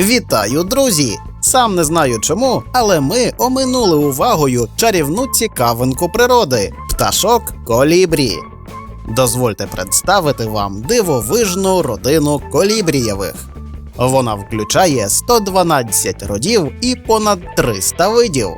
Вітаю, друзі! Сам не знаю чому, але ми оминули увагою чарівну цікавинку природи пташок колібрі. Дозвольте представити вам дивовижну родину колібрієвих. Вона включає 112 родів і понад 300 видів.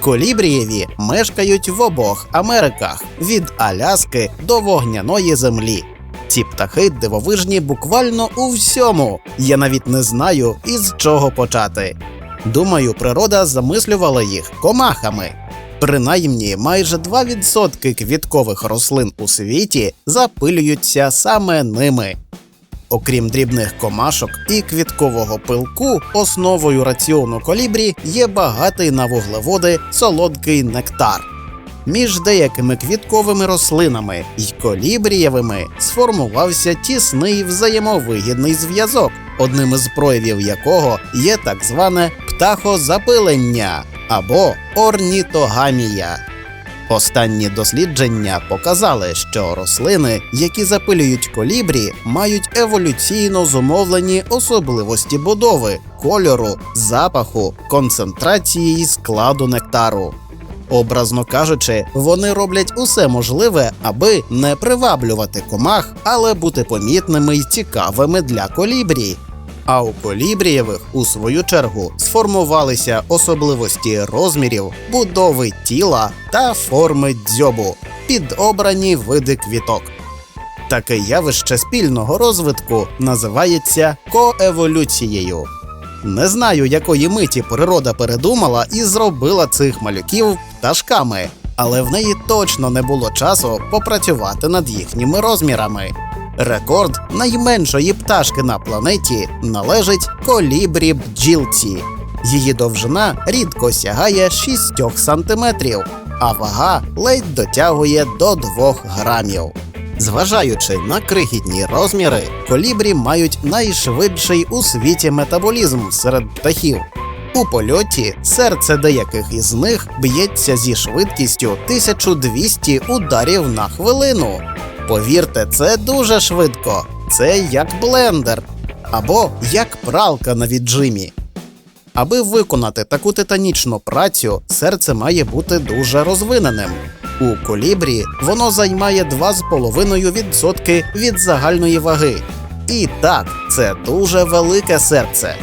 Колібрієві мешкають в обох Америках від Аляски до вогняної землі. Ці птахи дивовижні буквально у всьому. Я навіть не знаю, із чого почати. Думаю, природа замислювала їх комахами. Принаймні, майже 2% квіткових рослин у світі запилюються саме ними. Окрім дрібних комашок і квіткового пилку, основою раціону колібрі є багатий на вуглеводи солодкий нектар. Між деякими квітковими рослинами й колібрієвими сформувався тісний взаємовигідний зв'язок, одним із проявів якого є так зване птахозапилення або орнітогамія. Останні дослідження показали, що рослини, які запилюють колібрі, мають еволюційно зумовлені особливості будови, кольору, запаху, концентрації і складу нектару. Образно кажучи, вони роблять усе можливе, аби не приваблювати комах, але бути помітними й цікавими для колібрі. А у колібрієвих, у свою чергу, сформувалися особливості розмірів, будови тіла та форми дзьобу, підобрані види квіток. Таке явище спільного розвитку називається коеволюцією. Не знаю, якої миті природа передумала і зробила цих малюків пташками, але в неї точно не було часу попрацювати над їхніми розмірами. Рекорд найменшої пташки на планеті належить колібрі бджілці. Її довжина рідко сягає 6 сантиметрів, а вага ледь дотягує до 2 грамів. Зважаючи на крихітні розміри, колібрі мають найшвидший у світі метаболізм серед птахів. У польоті серце деяких із них б'ється зі швидкістю 1200 ударів на хвилину. Повірте, це дуже швидко. Це як блендер або як пралка на віджимі. Аби виконати таку титанічну працю, серце має бути дуже розвиненим. У колібрі воно займає 2,5% від загальної ваги. І так, це дуже велике серце.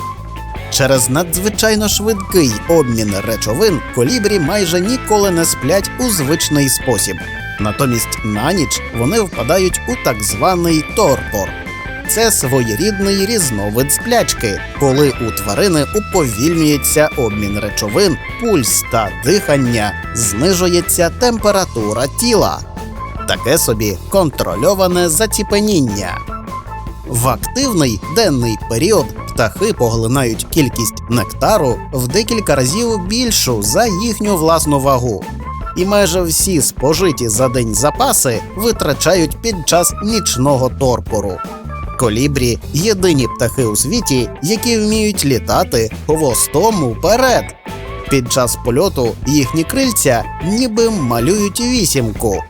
Через надзвичайно швидкий обмін речовин колібрі майже ніколи не сплять у звичний спосіб. Натомість на ніч вони впадають у так званий торпор. Це своєрідний різновид сплячки, коли у тварини уповільнюється обмін речовин, пульс та дихання, знижується температура тіла. Таке собі контрольоване заціпеніння. В активний денний період птахи поглинають кількість нектару в декілька разів більшу за їхню власну вагу. І майже всі спожиті за день запаси витрачають під час нічного торпору. Колібрі єдині птахи у світі, які вміють літати хвостом уперед. Під час польоту їхні крильця ніби малюють вісімку.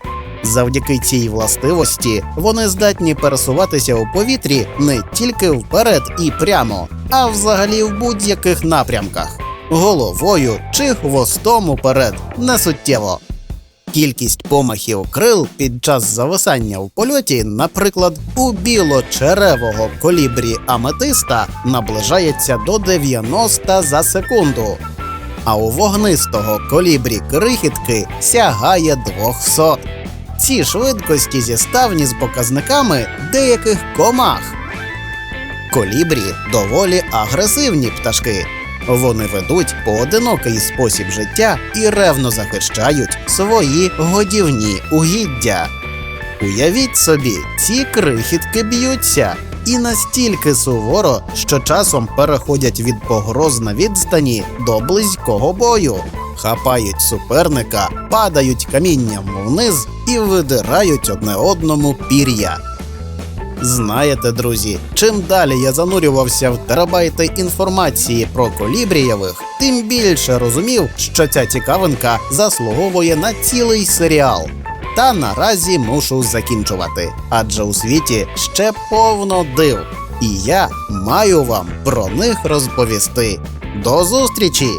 Завдяки цій властивості вони здатні пересуватися у повітрі не тільки вперед і прямо, а взагалі в будь-яких напрямках головою чи хвостом уперед несуттєво. Кількість помахів крил під час зависання в польоті, наприклад, у білочеревого колібрі аметиста наближається до 90 за секунду, а у вогнистого колібрі крихітки сягає 200. Ці швидкості зіставні з показниками деяких комах. Колібрі доволі агресивні пташки. Вони ведуть поодинокий спосіб життя і ревно захищають свої годівні угіддя. Уявіть собі, ці крихітки б'ються і настільки суворо, що часом переходять від погроз на відстані до близького бою, хапають суперника, падають камінням вниз і видирають одне одному пір'я. Знаєте, друзі, чим далі я занурювався в терабайти інформації про колібрієвих, тим більше розумів, що ця цікавинка заслуговує на цілий серіал. Та наразі мушу закінчувати, адже у світі ще повно див. і я маю вам про них розповісти. До зустрічі!